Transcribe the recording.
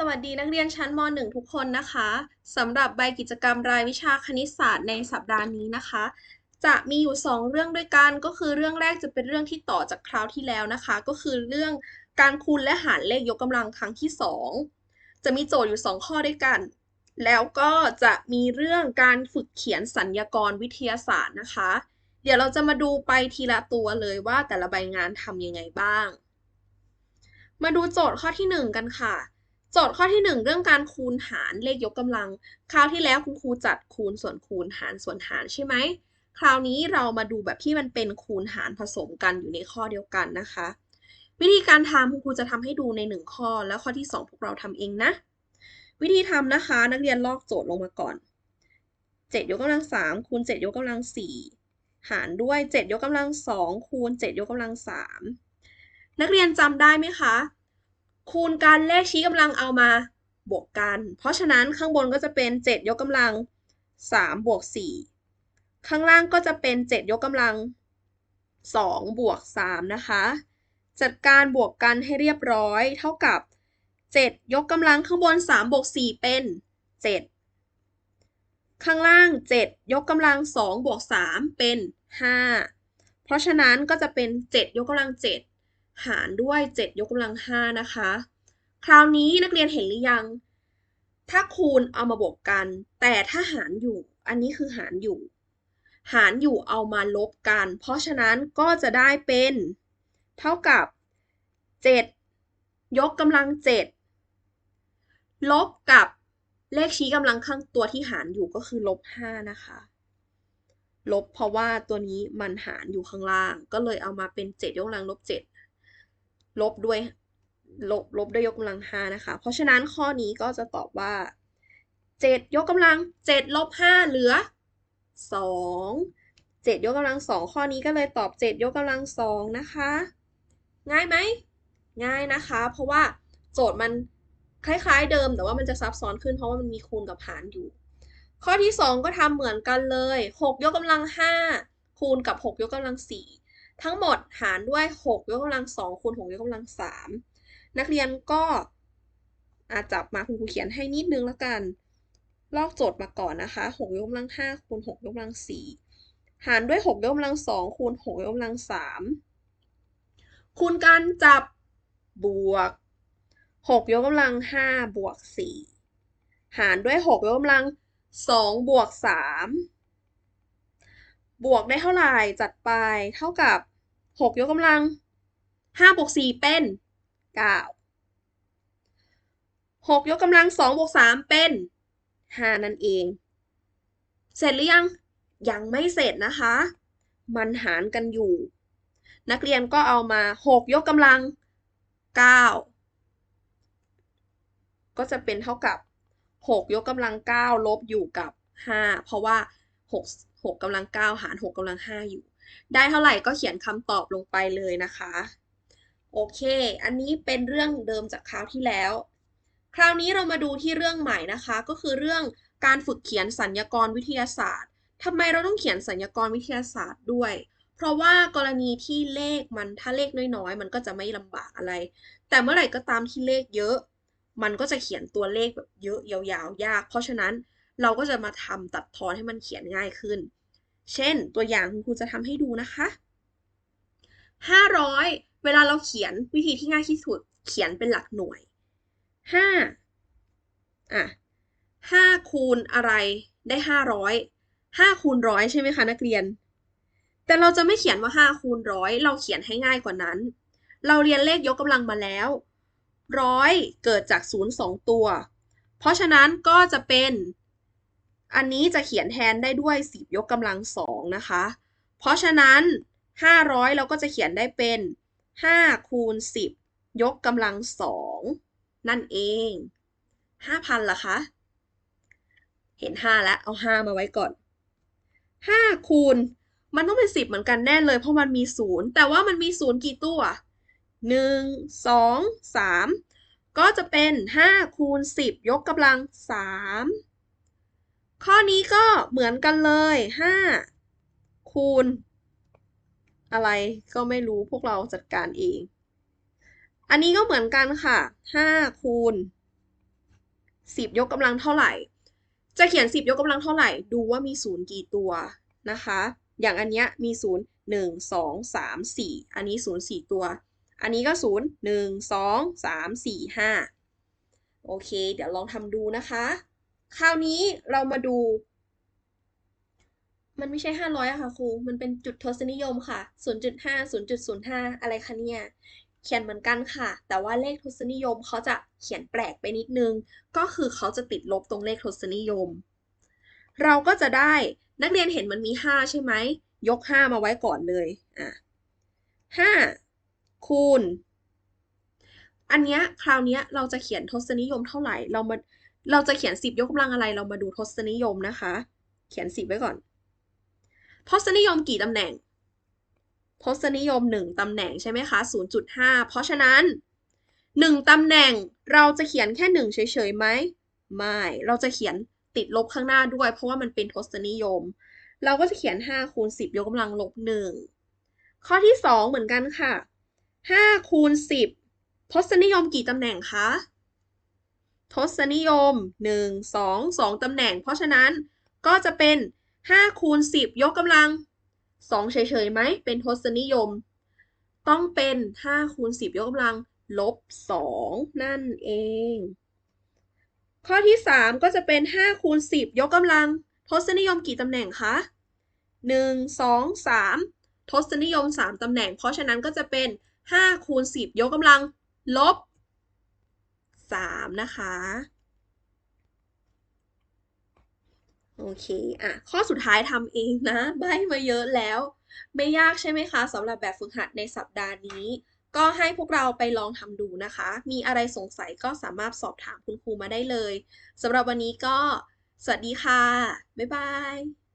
สวัสดีนักเรียนชั้นม .1 ทุกคนนะคะสำหรับใบกิจกรรมรายวิชาคณิตศาสตร์ในสัปดาห์นี้นะคะ จะมีอยู่ 2 เรื่องด้วยกันก็คือเรื่องแรกจะเป็นเรื่องที่ต่อจากคราวที่แล้วนะคะ ก็คือเรื่องการคูณและหารเลขยกกำลังครั้งที่ 2 จะมีโจทย์อยู่ 2 ข้อด้วยกัน แล้วก็จะมีเรื่องการฝึกเขียนสัญญากรวิทยาศาสตร์นะคะ เดี๋ยวเราจะมาดูไปทีละตัวเลยว่าแต่ละใบงานทำยังไงบ้าง มาดูโจทย์ข้อที่ 1 กันค่ะโจทย์ข้อที่ 1 เรื่องการคูณหารเลขยกกำลัง คราวที่แล้วคุณครูจัดคูณส่วนคูณหารส่วนหารใช่ไหม คราวนี้เรามาดูแบบที่มันเป็นคูณหารผสมกันอยู่ในข้อเดียวกันนะคะ วิธีการทำคุณครูจะทำให้ดูใน 1 ข้อ แล้วข้อที่ 2 พวกเราทำเองนะ วิธีทำนะคะ นักเรียนลอกโจทย์ลงมาก่อน 7 ยกกำลัง3คูณ7 ยกกำลัง 4 หารด้วย 7 ยกกำลัง2คูณ7 ยกกำลัง 3 นักเรียนจำได้ไหมคะ คูณกันเลขชี้กำลังเอามาบวกกัน เพราะฉะนั้นข้างบนก็จะเป็น 7 ยกกำลัง 3 บวก 4 ข้างล่างก็จะเป็น 7 ยกกำลัง 2 บวก 3 นะคะ จัดการบวกกันให้เรียบร้อยเท่ากับ 7 ยกกำลังข้างบน 3 บวก 4 เป็น 7 ข้างล่าง 7 ยกกำลัง 2 บวก 3 เป็น 5 เพราะฉะนั้นก็จะเป็น 7 ยกกำลัง 7 หารด้วย 7 ยกกำลัง 5 นะคะ คราวนี้นักเรียนเห็นหรือยัง ถ้าคูณเอามาบวกกัน แต่ถ้าหารอยู่ อันนี้คือหารอยู่ หารอยู่เอามาลบกัน เพราะฉะนั้นก็จะได้เป็น เท่ากับ 7 ยกกำลัง 7 ลบกับเลขชี้กำลังข้างตัวที่หารอยู่ก็คือลบ 5 นะคะ ลบเพราะว่าตัวนี้มันหารอยู่ข้างล่าง ก็เลยเอามาเป็น 7 ยกกำลังลบ 7 ลบด้วยลบลบด้วยยกกำลัง5นะคะ เพราะฉะนั้นข้อนี้ก็จะตอบว่า7ยกกำลัง7ลบ5เหลือ2 7ยกกำลัง2ข้อนี้ก็เลยตอบ7ยกกำลัง2นะคะ ง่ายไหมง่ายนะคะ เพราะว่าโจทย์มันคล้าย ๆ เดิมแต่ว่ามันจะซับซ้อนขึ้นเพราะว่ามันมีคูณกับหารอยู่ ข้อที่ 2 ก็ทำเหมือนกันเลย 6 ยกกำลัง 5 คูณกับ 6 ยกกำลัง4 ทั้งหมดหารด้วย 6 ยกกำลัง2คูณ6ยกกำลัง3นักเรียนก็อาจับมาคุณครูเขียนให้นิดนึงแล้วกัน ลอกโจทย์มาก่อนนะคะ6ยกกำลัง5คูณ6ยกกำลัง4หารด้วย 6 ยกกำลัง2คูณ6ยกกำลัง3คูณกันจับบวก 6 ยกกำลัง5บวก4หารด้วย 6 ยกกำลัง2บวก3 บวกได้เท่าไหร่จัดไปเท่ากับ 6 ยกกำลัง5บวก4เป็น 9 6 ยกกำลัง2บวก3เป็น 5 นั่นเอง เสร็จหรือยัง ยังไม่เสร็จนะคะ มันหารกันอยู่ นักเรียนก็เอามา 6 ยกกำลัง 9 ก็จะเป็นเท่ากับ 6 ยกกำลัง 9 ลบอยู่กับ 5 เพราะว่า 6 6กำลัง9หาร6กำลัง5อยู่ ได้เท่าไหร่ก็เขียนคำตอบลงไปเลยนะคะ โอเค อันนี้เป็นเรื่องเดิมจากคราวที่แล้ว คราวนี้เรามาดูที่เรื่องใหม่นะคะ ก็คือเรื่องการฝึกเขียนสัญญากรวิทยาศาสตร์ทำไมเราต้องเขียนสัญญากรวิทยาศาสตร์ด้วย เพราะว่ากรณีที่เลขมันถ้าเลขน้อยๆ มันก็จะไม่ลำบากอะไร แต่เมื่อไหร่ก็ตามที่เลขเยอะ มันก็จะเขียนตัวเลขแบบเยอะยาวๆ ยาก เพราะฉะนั้นเราก็จะมาทำตัดทอนให้มันเขียนง่ายขึ้น เช่น ตัวอย่างคุณครูจะทำให้ดูนะคะ 500 เวลาเราเขียนวิธีที่ง่ายที่สุด เขียนเป็นหลักหน่วย 5 อะ 5 คูณอะไรได้ 500 5คูณร้อยใช่ไหมคะนักเรียน แต่เราจะไม่เขียนว่า 5 คูณร้อยเราเขียนให้ง่ายกว่านั้น เราเรียนเลขยกกำลังมาแล้วร้อยเกิดจากศูนย์สองตัว เพราะฉะนั้นก็จะเป็น อันนี้จะเขียนแทนได้ด้วย 10 ยกกำลังสองนะคะ เพราะฉะนั้น 500 เราก็จะเขียนได้เป็น 5 คูณ 10 ยกกำลังสองนั่นเอง 5,000ล่ะคะ เห็น 5 แล้ว เอา 5 มาไว้ก่อน 5 คูณ มันต้องเป็น 10 เหมือนกันแน่เลย เพราะมันมี 0 แต่ว่ามันมี 0 กี่ตัว 1 2 3 ก็จะเป็น 5 คูณ 10 ยกกำลัง 3 ข้อนี้ก็เหมือนกันเลย5คูณ อะไรก็ไม่รู้พวกเราจัดการเอง อันนี้ก็เหมือนกันค่ะ5คูณ10ยกกำลังเท่าไหร่ จะเขียน10ยกกำลังเท่าไหร่ ดูว่ามีศูนย์กี่ตัวนะคะ อย่างอันเนี้ยมีศูนย์หนึ่งสองสามสี่อันนี้ศูนย์สี่ตัว อันนี้ก็ศูนย์หนึ่งสองสามสี่ห้าโอเค เดี๋ยวลองทำดูนะคะ คราวนี้เรามาดู มันไม่ใช่ 500อะค่ะครู มันเป็นจุดทศนิยมค่ะ 0.5 0.05 อะไรคะเนี่ย เขียนเหมือนกันค่ะ แต่ว่าเลขทศนิยมเขาจะเขียนแปลกไปนิดนึง ก็คือเขาจะติดลบตรงเลขทศนิยม เราก็จะได้นักเรียนเห็นมันมี 5 ใช่ไหม ยก 5 มาไว้ก่อนเลย อะ5คูณ อันเนี้ยคราวเนี้ยเราจะเขียนทศนิยมเท่าไหร่ เรามา เราจะเขียน 10 ยกกำลังอะไรเรามาดูทศนิยมนะคะ เขียน 10 ไว้ก่อน ทศนิยมกี่ตำแหน่ง ทศนิยม 1ตำแหน่งใช่ไหมคะ 0.5 เพราะฉะนั้น 1ตำแหน่งเราจะเขียนแค่ 1 เฉยๆไหม ไม่ เราจะเขียนติดลบข้างหน้าด้วย เพราะว่ามันเป็นทศนิยม เราก็จะเขียน 5 คูณ 10 ยกกำลังลบ 1 ข้อที่ 2 เหมือนกันค่ะ 5 คูณ 10 ทศนิยมกี่ตำแหน่งคะ ทศนิยม 1 2 2ตำแหน่ง เพราะฉะนั้นก็จะเป็น5คูณ10 ยกกำลัง 2 เฉยๆไหม เป็นทศนิยม ต้องเป็น5คูณ10 ยกกำลัง ลบ 2 นั่นเอง ข้อที่ 3 ก็จะเป็น5คูณ10 ยกกำลัง ทศนิยมกี่ตำแหน่งคะ 1 2 3 ทศนิยม 3ตำแหน่ง เพราะฉะนั้นก็จะเป็น5คูณ10 ยกกำลัง ลบ 3 นะคะ โอเคอะข้อสุดท้ายทำเองนะ ใบมาเยอะแล้ว ไม่ยากใช่ไหมคะสำหรับแบบฝึกหัดในสัปดาห์นี้ ก็ให้พวกเราไปลองทำดูนะคะ มีอะไรสงสัยก็สามารถสอบถามคุณครูมาได้เลยสำหรับวันนี้ก็ สวัสดีค่ะ บ๊ายบาย